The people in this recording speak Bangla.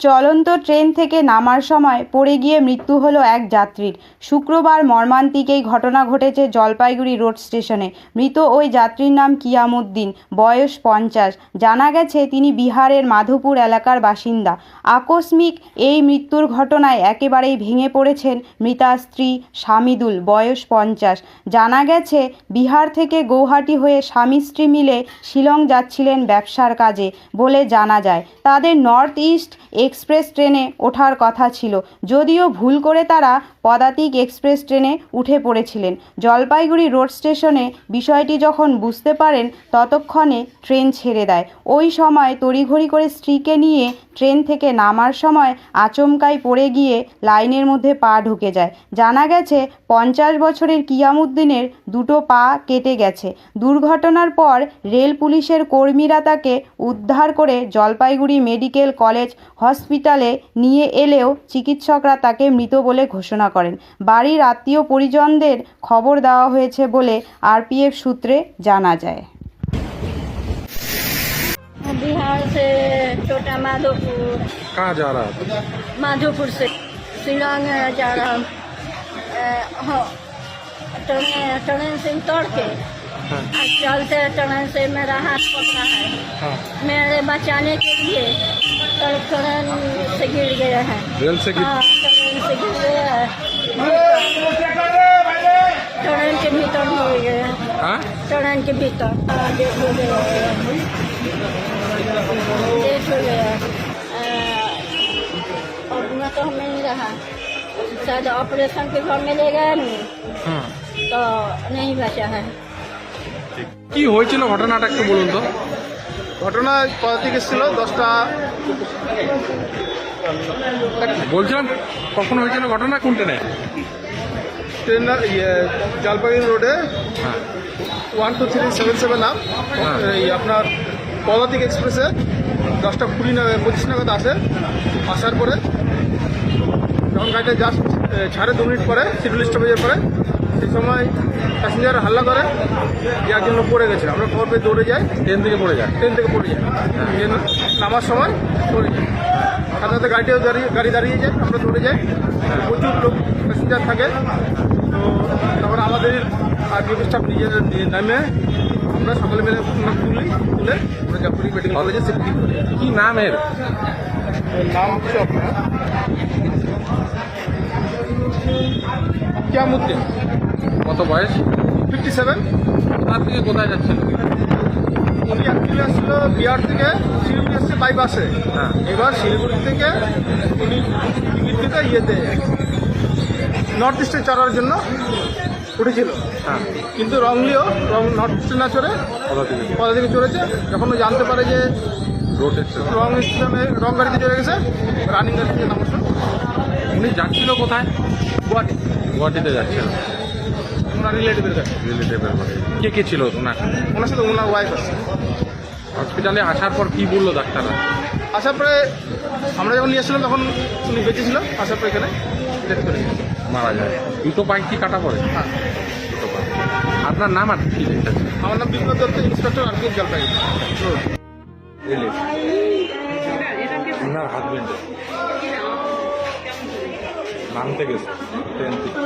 চলন্ত ট্রেন থেকে নামার সময় পড়ে গিয়ে মৃত্যু হলো এক যাত্রীর। শুক্রবার মর্মান্তিক এই ঘটনা ঘটেছে জলপাইগুড়ি রোড স্টেশনে। মৃত ওই যাত্রীর নাম কিয়ামুদ্দিন, বয়স পঞ্চাশ। জানা গেছে তিনি বিহারের মাধুপুর এলাকার বাসিন্দা। আকস্মিক এই মৃত্যুর ঘটনায় একেবারেই ভেঙে পড়েছেন মৃতার স্ত্রী স্বামীদুল বয়স পঞ্চাশ। জানা গেছে, বিহার থেকে গৌহাটি হয়ে স্বামী স্ত্রী মিলে শিলং যাচ্ছিলেন ব্যবসার কাজে বলে জানা যায়। তাদের নর্থ ইস্ট এক্সপ্রেস ট্রেনে ওঠার কথা ছিল। যদিও ভুল করে তারা পদাতিক এক্সপ্রেস ট্রেনে উঠে পড়েছিলেন। জলপাইগুড়ি রোড স্টেশনে বিষয়টি যখন বুঝতে পারেন, ততক্ষণে ট্রেন ছেড়ে দেয়। ওই সময় তড়িঘড়ি করে স্ত্রীকে নিয়ে ট্রেন থেকে নামার সময় আচমকাই পড়ে গিয়ে লাইনের মধ্যে পা ঢুকে যায়। জানা গেছে, পঞ্চাশ বছরের কিয়ামুদ্দিনের দুটো পা কেটে গেছে। দুর্ঘটনার পর রেল পুলিশের কর্মীরা তাকে উদ্ধার করে জলপাইগুড়ি মেডিকেল কলেজ হসপিটালে নিয়ে এলেও চিকিৎসকরা তাকে মৃত বলে ঘোষণা করেন বাড়ির আত্মীয় পরিজনদের খবর দেওয়া হয়েছে বলে আরপিএফ সূত্রে জানা যায় बिहार से छोटा माधोपुर कहाँ जा रहा था माधोपुर से शिलोंग जा रहा हूँ अ, हाँ, ट्रेन ट्रेन से उतर के हाँ और चलते ट्रेन से मेरा हाथ पकड़ा है हाँ मेरे बचाने के लिए तो ट्रेन से गिर गए हैं रेल से गिर हाँ ट्रेन से गिर गए हैं ट्रेन के भीतर हो गए हैं हाँ ट्रेन के भीतर हाँ, डेथ हो गया डेथ हो गया अ, और न तो हमें नहीं रहा शायद ऑपरेशन के घर में ले गए नहीं हाँ तो नहीं बचा है কি হয়েছিল ঘটনাটা একটু বলুন তো ঘটনা কোথা থেকে এসেছিল দশটা বলছিলাম কখন হয়েছিল ঘটনা কোন ট্রেনে? ট্রেন ইয়ে জলপাইগুড়ি রোডে হ্যাঁ। One two three seven seven up হ্যাঁ। এই আপনার পদাতিক এক্সপ্রেসে দশটা কুড়ি না পঁচিশ নাগাদ আসে। আসার পরে যখন গাড়িটা জাস্ট ছাড়ে দু মিনিট পরে শিডিউল স্টপেজের পরে সেই সময় প্যাসেঞ্জার হাল্লা করে যে একজন লোক পড়ে গেছে আমরা খবর পেয়ে দৌড়ে যাই। ট্রেন থেকে পড়ে যায়? ট্রেন থেকে পড়ে যায়। গিয়ে নামার সময় পড়ে যায়। সাথে সাথে গাড়িটাও দাঁড়িয়ে গাড়ি দাঁড়িয়ে যায় আমরা দৌড়ে যাই। প্রচুর লোক প্যাসেঞ্জার থাকে। তো তারপরে আমাদের আর ডিউটি স্টাফ নিজেদের নামে। আমরা সকলে মিলে তুলি তুলে আমরা জাফরি মেডিকেল কলেজে শিফটিং করি। কি নাম এর? নাম হচ্ছে আপনার কিয়ামুদ্দিন কত বয়স? ফিফটি সেভেন তার থেকে কোথায় যাচ্ছিল উনি অ্যাকচুয়ালি আসছিল বিহার থেকে শিলিগুড়ি আসছে বাই বাসে হ্যাঁ। এবার শিলিগুড়ি থেকে উনি টিকিট থেকে ইয়েতে নর্থ ইস্টে চড়ার জন্য উঠেছিল। হ্যাঁ। কিন্তু রংলিও রং নর্থ ইস্টে না চড়ে কোথা থেকে? চড়েছে? যখন ও জানতে পারে যে রং স্টেশনে রং গাড়িতে চলে গেছে। রানিং গাড়িতে নামছে উনি যাচ্ছিল কোথায়? গুয়াহাটি। গুয়াহাটিতে যাচ্ছিল। ওনার রিলেটিভের কাছে। রিলেটিভের বাড়ি। কে কে ছিল ওনার? ওনার সাথে ওনার ওয়াইফ আছে। হসপিটালে আসার পর কি বলল ডাক্তাররা? আসার পরে আমরা যখন নিয়ে আসছিলাম তখন উনি বেঁচে ছিল। আসার পরে এখানে ডেথ করে মারা যায়। দুটো পাই কি কাটা পড়ে? হ্যাঁ। দুটো পা আপনার নাম আর কি? আমার নাম বিপ্লব দত্ত ইন্সপেক্টর আর কি জলপাইগুড়ি। ওনার হাজবেন্ড নামতে গেছে। ট্রেন থেকে